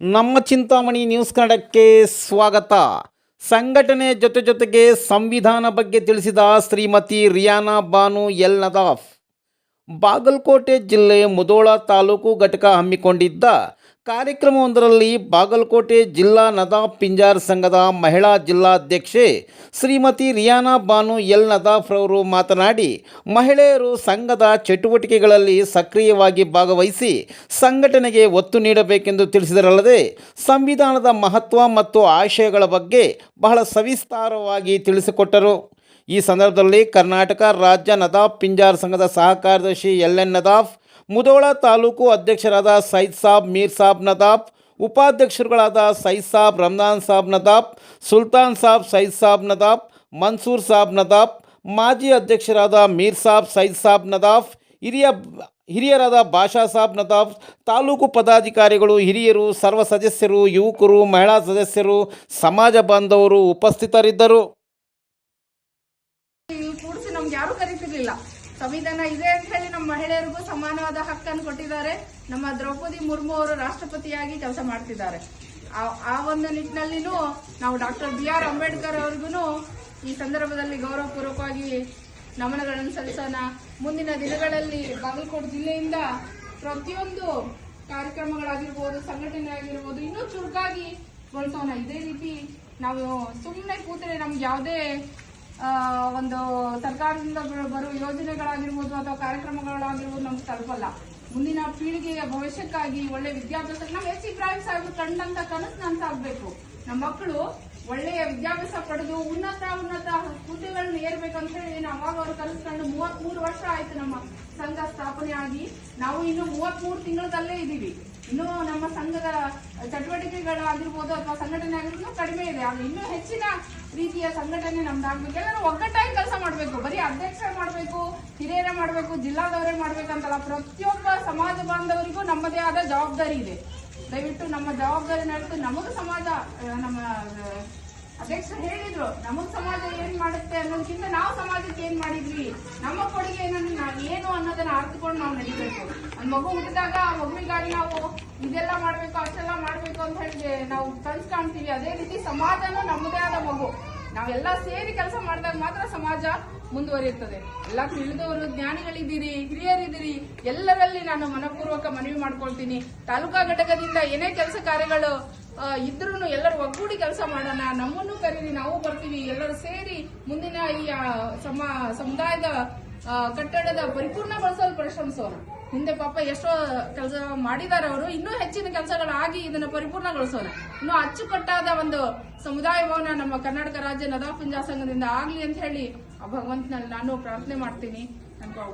ನಮ್ಮ ಚಿಂತಾಮಣಿ ನ್ಯೂಸ್ ಕನ್ನಡಕ್ಕೆ ಸ್ವಾಗತ. ಸಂಘಟನೆ ಜೊತೆ ಜೊತೆಗೆ ಸಂವಿಧಾನ ಬಗ್ಗೆ ತಿಳಿಸಿದ ಶ್ರೀಮತಿ ರಿಯಾನಾ ಬಾನು ಎಲ್ ನದಾಫ್. ಬಾಗಲಕೋಟೆ ಜಿಲ್ಲೆ ಮುದೋಳ ತಾಲೂಕು ಘಟಕ ಹಮ್ಮಿಕೊಂಡಿದ್ದ ಕಾರ್ಯಕ್ರಮವೊಂದರಲ್ಲಿ ಬಾಗಲಕೋಟೆ ಜಿಲ್ಲಾ ನದಾ ಪಿಂಜಾರ್ ಸಂಘದ ಮಹಿಳಾ ಜಿಲ್ಲಾಧ್ಯಕ್ಷೆ ಶ್ರೀಮತಿ ರಿಯಾನಾ ಬಾನು ಎಲ್ ನದಾಫ್ ರವರು ಮಾತನಾಡಿ, ಮಹಿಳೆಯರು ಸಂಘದ ಚಟುವಟಿಕೆಗಳಲ್ಲಿ ಸಕ್ರಿಯವಾಗಿ ಭಾಗವಹಿಸಿ ಸಂಘಟನೆಗೆ ಒತ್ತು ನೀಡಬೇಕೆಂದು ತಿಳಿಸಿದರಲ್ಲದೆ, ಸಂವಿಧಾನದ ಮಹತ್ವ ಮತ್ತು ಆಶಯಗಳ ಬಗ್ಗೆ ಬಹಳ ಸವಿಸ್ತಾರವಾಗಿ ತಿಳಿಸಿಕೊಟ್ಟರು. ಈ ಸಂದರ್ಭದಲ್ಲಿ ಕರ್ನಾಟಕ ರಾಜ್ಯ ನದಾಫ್ ಪಿಂಜಾರ್ ಸಂಘದ ಸಹ ಕಾರ್ಯದರ್ಶಿ ಎಲ್ ಎನ್ ನದಾಫ್ ಮುದೋಳ ತಾಲೂಕು ಅಧ್ಯಕ್ಷರಾದ ಸೈದ್ ಸಾಬ್, ಮೀರ್ ಸಾಬ್ ನದಾಫ್ ಉಪಾಧ್ಯಕ್ಷರುಗಳಾದ ಸೈದ್ ಸಾಬ್ ರಮ್ದಾನ್ ಸಾಬ್ ನದಾಫ್ ಸುಲ್ತಾನ್ ಸಾಬ್, ಸೈದ್ ಸಾಬ್ ನದಾಫ್ ಮನ್ಸೂರ್ ಸಾಬ್ ನದಾಫ್ ಮಾಜಿ ಅಧ್ಯಕ್ಷರಾದ ಮೀರ್ ಸಾಬ್, ಸೈದ್ ಸಾಬ್ ನದಾಫ್ ಹಿರಿಯ ಹಿರಿಯರಾದ ಬಾಷಾ ಸಾಬ್ ನದಾಫ್ ತಾಲೂಕು ಪದಾಧಿಕಾರಿಗಳು, ಹಿರಿಯರು, ಸರ್ವ ಸದಸ್ಯರು, ಯುವಕರು, ಮಹಿಳಾ ಸದಸ್ಯರು, ಸಮಾಜ ಬಾಂಧವರು ಉಪಸ್ಥಿತರಿದ್ದರು. ಸಂವಿಧಾನ ಇದೆ ಅಂತ ಹೇಳಿ ನಮ್ಮ ಮಹಿಳೆಯರಿಗೂ ಸಮಾನವಾದ ಹಕ್ಕನ್ನು ಕೊಟ್ಟಿದ್ದಾರೆ. ನಮ್ಮ ದ್ರೌಪದಿ ಮುರ್ಮು ಅವರು ರಾಷ್ಟ್ರಪತಿಯಾಗಿ ಕೆಲಸ ಮಾಡ್ತಿದ್ದಾರೆ. ಆ- ಒಂದು ನಿಟ್ಟಿನಲ್ಲಿನೂ ನಾವು ಡಾಕ್ಟರ್ ಬಿ ಆರ್ ಅಂಬೇಡ್ಕರ್ ಅವ್ರಿಗೂ ಈ ಸಂದರ್ಭದಲ್ಲಿ ಗೌರವಪೂರ್ವಕವಾಗಿ ನಮನಗಳನ್ನು ಸಲ್ಲಿಸೋಣ. ಮುಂದಿನ ದಿನಗಳಲ್ಲಿ ಬಾಗಲಕೋಟೆ ಜಿಲ್ಲೆಯಿಂದ ಪ್ರತಿಯೊಂದು ಕಾರ್ಯಕ್ರಮಗಳಾಗಿರ್ಬೋದು ಸಂಘಟನೆ ಆಗಿರ್ಬೋದು ಇನ್ನೂ ಚುರುಕಾಗಿ ಬಳಸೋಣ ಇದೇ ರೀತಿ ನಾವು ಸುಮ್ಮನೆ ಕೂತ್ರೆ ನಮ್ಗೆ ಯಾವುದೇ ಒಂದು ಸರ್ಕಾರದಿಂದ ಬರುವ ಯೋಜನೆಗಳಾಗಿರ್ಬೋದು ಅಥವಾ ಕಾರ್ಯಕ್ರಮಗಳಾಗಿರ್ಬೋದು ನಮ್ಗೆ ತಲುಪಲ್ಲ. ಮುಂದಿನ ಪೀಳಿಗೆಯ ಭವಿಷ್ಯಕ್ಕಾಗಿ ಒಳ್ಳೆ ವಿದ್ಯಾಭ್ಯಾಸ ನಾವು ಎಸ್ ಇಬ್ರಾಹಿಂ ಸಾಹೇಬ್ ಕಂಡಂತ ಕನಸು ನನ್ಸಾಗ್ಬೇಕು ನಮ್ಮ ಮಕ್ಕಳು ಒಳ್ಳೆಯ ವಿದ್ಯಾಭ್ಯಾಸ ಪಡೆದು ಉನ್ನತ ಉನ್ನತ ಏರ್ಬೇಕಂತ ಹೇಳಿ ಏನು ಅವಾಗ ಅವ್ರು ಕಲಿಸ್ಕೊಂಡು ಮೂವತ್ ಮೂರು ವರ್ಷ ಆಯ್ತು ನಮ್ಮ ಸಂಘ ಸ್ಥಾಪನೆ ಆಗಿ. ನಾವು ಇನ್ನು ಮೂವತ್ತ್ ಮೂರು ತಿಂಗಳದಲ್ಲೇ ಇದೀವಿ. ಇನ್ನು ನಮ್ಮ ಸಂಘದ ಚಟುವಟಿಕೆಗಳಾಗಿರ್ಬೋದು ಅಥವಾ ಸಂಘಟನೆ ಆಗಿರ್ಬೋದು ಕಡಿಮೆ ಇದೆ. ಆದ್ರೆ ಇನ್ನೂ ಹೆಚ್ಚಿನ ರೀತಿಯ ಸಂಘಟನೆ ನಮ್ದಾಗ್ಬೇಕು. ಎಲ್ಲರೂ ಒಗ್ಗಟ್ಟಾಗಿ ಕೆಲಸ ಮಾಡಬೇಕು. ಬರೀ ಅಧ್ಯಕ್ಷರ ಮಾಡಬೇಕು, ಹಿರಿಯರೇ ಮಾಡಬೇಕು, ಜಿಲ್ಲಾದವರೇ ಮಾಡ್ಬೇಕಂತಲ್ಲ. ಪ್ರತಿಯೊಬ್ಬ ಸಮಾಜ ಬಾಂಧವರಿಗೂ ನಮ್ಮದೇ ಆದ ಜವಾಬ್ದಾರಿ ಇದೆ. ದಯವಿಟ್ಟು ನಮ್ಮ ಜವಾಬ್ದಾರಿ ನಡೆದು ನಮಗೂ ಸಮಾಜ, ನಮ್ಮ ಅಧ್ಯಕ್ಷರು ಹೇಳಿದ್ರು, ನಮಗ್ ಸಮಾಜ ಏನ್ ಮಾಡುತ್ತೆ ಅನ್ನೋದಕ್ಕಿಂತ ನಾವು ಸಮಾಜಕ್ಕೆ ಏನ್ ಮಾಡಿದ್ವಿ? ನಮ್ಮ ಕೊಡುಗೆ ಏನು ಅನ್ನೋದನ್ನ ಅರ್ಥಕೊಂಡು ನಾವು ನಡಿಬೇಕು. ಒಂದ್ ಮಗು ಹುಟ್ಟಿದಾಗ ಆ ಮಗುವಿಗಾಗಿ ನಾವು ಇದೆಲ್ಲ ಮಾಡ್ಬೇಕು, ಅಷ್ಟೆಲ್ಲ ಮಾಡ್ಬೇಕು ಅಂತ ಹೇಳಿ ನಾವು ಕನ್ಸ್ ಕಾಣ್ತೀವಿ. ಅದೇ ರೀತಿ ಸಮಾಜನೂ ನಮ್ಮದೇ ಆದ ಮಗು. ನಾವೆಲ್ಲ ಸೇರಿ ಕೆಲಸ ಮಾಡಿದಾಗ ಮಾತ್ರ ಸಮಾಜ ಮುಂದುವರಿಯುತ್ತದೆ. ಎಲ್ಲ ತಿಳಿದವರು ಜ್ಞಾನಿಗಳಿದ್ದೀರಿ, ಹಿರಿಯರಿದ್ದೀರಿ, ಎಲ್ಲರಲ್ಲಿ ನಾನು ಮನಪೂರ್ವಕ ಮನವಿ ಮಾಡ್ಕೊಳ್ತೀನಿ. ತಾಲೂಕಾ ಘಟಕದಿಂದ ಏನೇ ಕೆಲಸ ಕಾರ್ಯಗಳು ಇದ್ರೂ ಎಲ್ಲರೂ ಒಗ್ಗೂಡಿ ಕೆಲಸ ಮಾಡೋಣ, ನಮ್ಮನ್ನು ಕರೀರಿ, ನಾವು ಬರ್ತೀವಿ, ಎಲ್ಲರೂ ಸೇರಿ ಮುಂದಿನ ಈ ಸಮ, ಸಮುದಾಯದ ಕಟ್ಟಡದ ಪರಿಪೂರ್ಣಗೊಳಿಸಲು ಪರಿಶ್ರಮಿಸೋಣ ಹಿಂದೆ ಪಾಪ ಎಷ್ಟೋ ಕೆಲಸ ಮಾಡಿದ್ದಾರೆ ಅವರು, ಇನ್ನೂ ಹೆಚ್ಚಿನ ಕೆಲಸಗಳಾಗಿ ಇದನ್ನ ಪರಿಪೂರ್ಣಗೊಳಿಸೋಣ ಇನ್ನು ಅಚ್ಚುಕಟ್ಟಾದ ಒಂದು ಸಮುದಾಯ ಭವನ ನಮ್ಮ ಕರ್ನಾಟಕ ರಾಜ್ಯ ನದಾಫ್ ಸಂಘದಿಂದ ಆಗ್ಲಿ ಅಂತ ಹೇಳಿ ಆ ಭಗವಂತನಲ್ಲಿ ನಾನು ಪ್ರಾರ್ಥನೆ ಮಾಡ್ತೀನಿ. ಅನ್ಕೋ